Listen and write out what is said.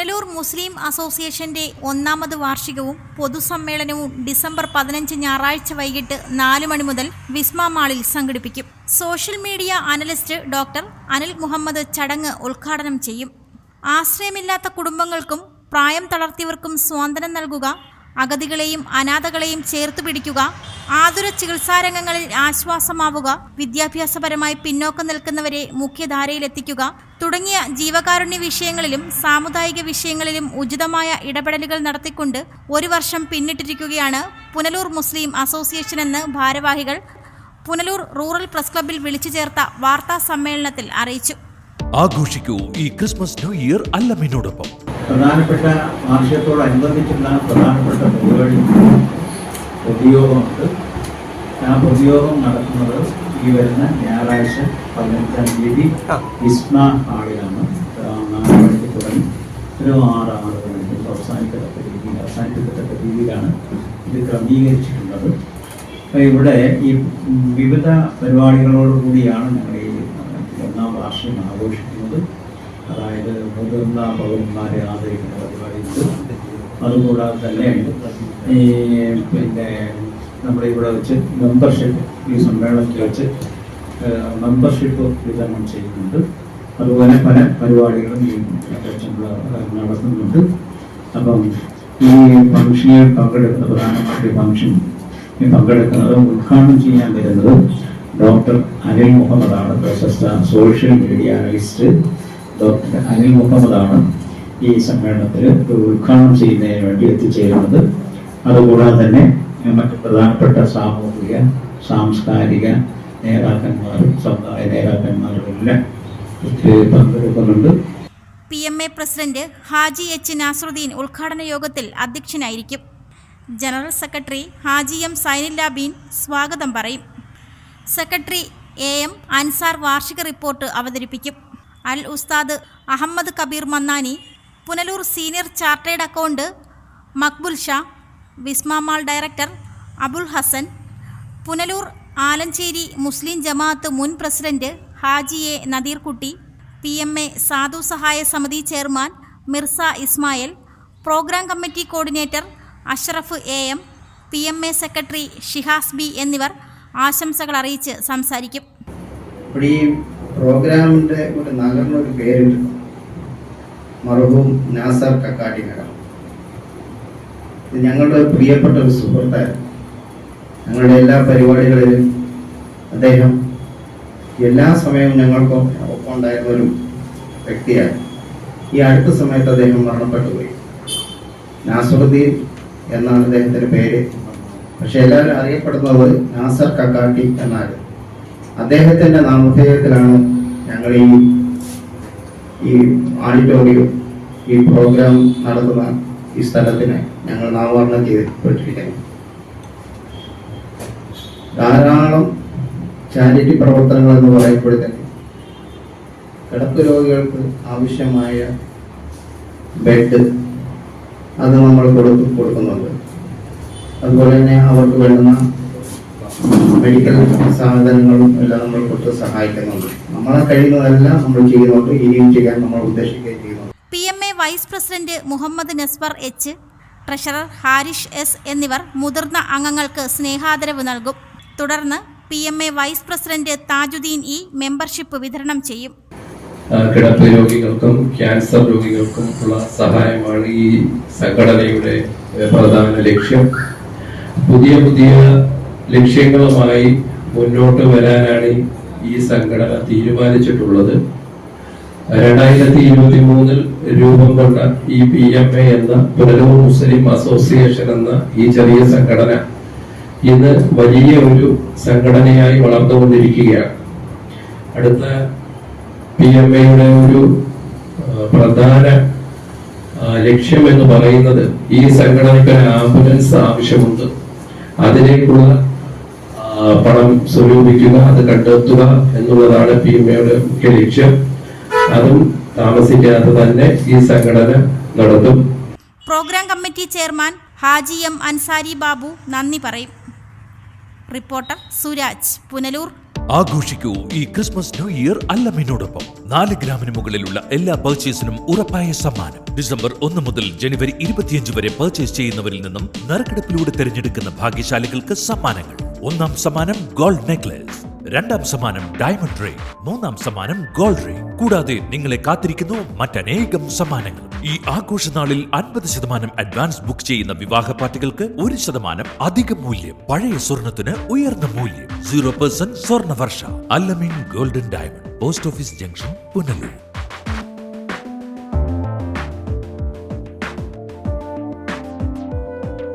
പുനലൂർ മുസ്ലിം അസോസിയേഷന്റെ ഒന്നാമത് വാർഷികവും പൊതുസമ്മേളനവും ഡിസംബർ പതിനഞ്ച് ഞായറാഴ്ച വൈകിട്ട് നാല് മണി മുതൽ വിസ്മ മാളിൽ സംഘടിപ്പിക്കും. Social media analyst doctor Anil Muhammad ചടങ്ങ് ഉദ്ഘാടനം ചെയ്യും. ആശ്രയമില്ലാത്ത കുടുംബങ്ങൾക്കും പ്രായം തളർത്തിയവർക്കും സ്വാതന്ത്ര്യം നൽകുക അഗതികളെയും അനാഥകളെയും ചേർത്തു പിടിക്കുക ആതുര ചികിത്സാരംഗങ്ങളിൽ ആശ്വാസമാവുക വിദ്യാഭ്യാസപരമായി പിന്നോക്കം നിൽക്കുന്നവരെ മുഖ്യധാരയിലെത്തിക്കുക തുടങ്ങിയ ജീവകാരുണ്യ വിഷയങ്ങളിലും സാമുദായിക വിഷയങ്ങളിലും ഉചിതമായ ഇടപെടലുകൾ നടത്തിക്കൊണ്ട് ഒരു വർഷം പിന്നിട്ടിരിക്കുകയാണ് പുനലൂർ മുസ്ലിം അസോസിയേഷൻ എന്ന് ഭാരവാഹികൾ പുനലൂർ റൂറൽ പ്രസ് ക്ലബിൽ വിളിച്ചു ചേർത്ത വാർത്താ സമ്മേളനത്തിൽ അറിയിച്ചു. ആഘോഷിക്കൂ ഈ ക്രിസ്മസ് ന്യൂ ഇയർ അല്ലമിനോടൊപ്പം. പ്രധാനപ്പെട്ട ആശയത്തോടനുബന്ധിച്ചുള്ള പ്രധാനപ്പെട്ട പരിപാടി. പൊതുയോഗമുണ്ട്. ആ പൊതുയോഗം നടക്കുന്നത് ഈ വരുന്ന ഞായറാഴ്ച പതിനഞ്ചാം തീയതി ഇസ്മ ഹാളിലാണ്. നാല് മണിക്ക് തുടങ്ങി. ഒരു ആറ് ആറ് മണിക്ക് അവസാനിക്കത്തക്ക രീതിയിൽ അവസാനിക്കത്തക്ക രീതിയിലാണ് ഇത് ക്രമീകരിച്ചിട്ടുള്ളത്. അപ്പോൾ ഇവിടെ ഈ വിവിധ പരിപാടികളോടുകൂടിയാണ് ഞങ്ങൾ ഈ ഒന്നാം വാർഷികം ആഘോഷിക്കുന്നത്. അതായത് മുതിർന്ന പൗരന്മാരെ ആദരിക്കുന്ന പരിപാടിയുണ്ട്. അതുകൂടാതെ തന്നെ ഈ പിന്നെ നമ്മുടെ ഇവിടെ വെച്ച് മെമ്പർഷിപ്പ് ഈ സമ്മേളനത്തിൽ വെച്ച് മെമ്പർഷിപ്പ് വിതരണം ചെയ്യുന്നുണ്ട്. അതുപോലെ പല പരിപാടികളും ഈ നടത്തുന്നുണ്ട്. അപ്പം ഈ ഫംഗ്ഷനിൽ പങ്കെടുക്കുന്ന പ്രധാനമന്ത്രി ഫംഗ്ഷൻ ഈ പങ്കെടുക്കുന്നത് ഉദ്ഘാടനം ചെയ്യാൻ വരുന്നത് ഡോക്ടർ അനിൽ മുഹമ്മദാണ് പ്രശസ്ത social media analyst. Doctor Anil മുഹമ്മദാണ് ഈ സമ്മേളനത്തിൽ ഉദ്ഘാടനം ചെയ്യുന്നതിന് വേണ്ടി എത്തിച്ചേരുന്നത്. അതുകൂടാതെ തന്നെ മറ്റ് പ്രധാനപ്പെട്ട സാമൂഹിക സാംസ്കാരിക നേതാക്കന്മാരും സമുദായ നേതാക്കന്മാരും എല്ലാം ഇതിൽ പങ്കെടുക്കുന്നുണ്ട്. P M A president Haji H Nasaruddin ഉദ്ഘാടന യോഗത്തിൽ അധ്യക്ഷനായിരിക്കും. General secretary Haji M Zainulabeen സ്വാഗതം പറയും. സെക്രട്ടറി എ എം അൻസാർ വാർഷിക റിപ്പോർട്ട് അവതരിപ്പിക്കും. Al Ustad Ahmed Kabeer Mannani Punalur senior chartered account Maqbool Shah Visma mall director Abul Hasan Punalur Alanchery Muslim Jamaat മുൻ president Haji A Nadeerkutty P M A Sadhu Sahaya Samiti chairman Mirza Ismail programme committee coordinator Ashraf A M P M A secretary Shihas B എന്നിവർ ആശംസകൾ അറിയിച്ച് സംസാരിക്കും. ഇവിടെ ഒരു പ്രോഗ്രാമിന്റെ ഒരു പേരുണ്ട്. മറുഹൂം നാസർ കക്കാടി ഇത് ഞങ്ങളുടെ പ്രിയപ്പെട്ട ഒരു സുഹൃത്തായിരുന്നു. ഞങ്ങളുടെ എല്ലാ പരിപാടികളിലും അദ്ദേഹം എല്ലാ സമയവും ഞങ്ങൾക്കും ഒപ്പം ഉണ്ടായിരുന്ന ഒരു വ്യക്തിയാണ്. ഈ അടുത്ത സമയത്ത് അദ്ദേഹം മരണപ്പെട്ടു പോയി. നാസറുദ്ദീൻ എന്നാണ് അദ്ദേഹത്തിന്റെ പേര്. പക്ഷെ എല്ലാവരും അറിയപ്പെടുന്നത് നാസർ കക്കാട്ടി എന്നാണ്. അദ്ദേഹത്തിന്റെ നാമധേയത്തിലാണ് ഞങ്ങൾ ഈ ഈ ഓഡിറ്റോറിയം ഈ പ്രോഗ്രാം നടത്തുന്ന ഈ സ്ഥലത്തിന് ഞങ്ങൾ നാമകരണം ചെയ്തിട്ടിരിക്കുന്നത് ധാരാളം ചാരിറ്റി പ്രവർത്തനങ്ങൾ എന്ന് പറയുമ്പോഴത്തേക്ക് കിടപ്പ് രോഗികൾക്ക് ആവശ്യമായ ബെഡ് അത് നമ്മൾ കൊടുത്തു കൊടുക്കുന്നുണ്ട്. അതുപോലെ തന്നെ അവർക്ക് വേണ്ടുന്ന മെഡിക്കൽ സാധനങ്ങളും എല്ലാം നമ്മൾ കൊടുത്ത് സഹായിക്കുന്നുണ്ട്. നമ്മളെ കഴിയുന്നതെല്ലാം നമ്മൾ ചെയ്യുന്നുണ്ട് ഇനിയും ചെയ്യാൻ നമ്മൾ ഉദ്ദേശിക്കുകയും ചെയ്യുന്നുണ്ട്. P M A vice president Muhammad Nasbar H treasurer Harish S എന്നിവർ മുതിർന്ന അംഗങ്ങൾക്ക് സ്നേഹാദരവ് നൽകും. തുടർന്ന് P M A vice president Tajuddin E membership വിതരണം ചെയ്യും. കിടപ്പ് രോഗികൾക്കും ക്യാൻസർ രോഗികൾക്കും ഉള്ള സഹായമാണ് ഈ സംഘടനയുടെ പ്രധാന ലക്ഷ്യം. പുതിയ പുതിയ ലക്ഷ്യങ്ങളുമായി മുന്നോട്ട് വരാനാണ് ഈ സംഘടന തീരുമാനിച്ചിട്ടുള്ളത്. രണ്ടായിരത്തി ഇരുപത്തി മൂന്നിൽ രൂപം കൊണ്ട ഈ പി എം എ എന്ന പുനലൂർ മുസ്ലിം അസോസിയേഷൻ എന്ന ഈ ചെറിയ സംഘടന ഇന്ന് വലിയ ഒരു സംഘടനയായി വളർന്നുകൊണ്ടിരിക്കുകയാണ്. അടുത്ത പി എം എയുടെ ഒരു പ്രധാന ലക്ഷ്യം എന്ന് പറയുന്നത് ഈ സംഘടനയ്ക്ക് ഒരു ആംബുലൻസ് ആവശ്യമുണ്ട്. അതിലേക്കുള്ള പണം സ്വരൂപിക്കുക അത് കണ്ടെത്തുക എന്നുള്ളതാണ് പി എം എയുടെ മുഖ്യ ലക്ഷ്യം. അതും താമസിക്കാതെ തന്നെ ഈ സംഘടന നടത്തും. Programme committee chairman Haji M Ansari Babu നന്ദി പറയും. റിപ്പോർട്ടർ സുരാജ് പുനലൂർ. ആഘോഷിക്കൂ ഈ ക്രിസ്മസ് ന്യൂ ഇയർ അല്ലമ്മിനോടൊപ്പം നാല് ഗ്രാമിന് മുകളിലുള്ള എല്ലാ പർച്ചേസിനും ഉറപ്പായ സമ്മാനം. ഡിസംബർ ഒന്ന് മുതൽ ജനുവരി ഇരുപത്തിയഞ്ച് വരെ പർച്ചേസ് ചെയ്യുന്നവരിൽ നിന്നും നറുക്കെടുപ്പിലൂടെ തിരഞ്ഞെടുക്കുന്ന ഭാഗ്യശാലികൾക്ക് സമ്മാനങ്ങൾ. ഒന്നാം സമ്മാനം ഗോൾഡ് നെക്ലസ് രണ്ടാം സമ്മാനം ഡയമണ്ട് റിംഗ് മൂന്നാം സമ്മാനം ഗോൾഡ് റിംഗ് കൂടാതെ നിങ്ങളെ കാത്തിരിക്കുന്നു മറ്റനേകം സമ്മാനങ്ങൾ. ഈ ആഘോഷനാളിൽ അൻപത് ശതമാനം അഡ്വാൻസ് ബുക്ക് ചെയ്യുന്ന വിവാഹ പാർട്ടികൾക്ക് ഒരു ശതമാനം അധിക മൂല്യം. പഴയ സ്വർണത്തിന് ഉയർന്ന മൂല്യം. Zero percent Swarna Varsha Allameen golden diamond. Post office junction Punalur.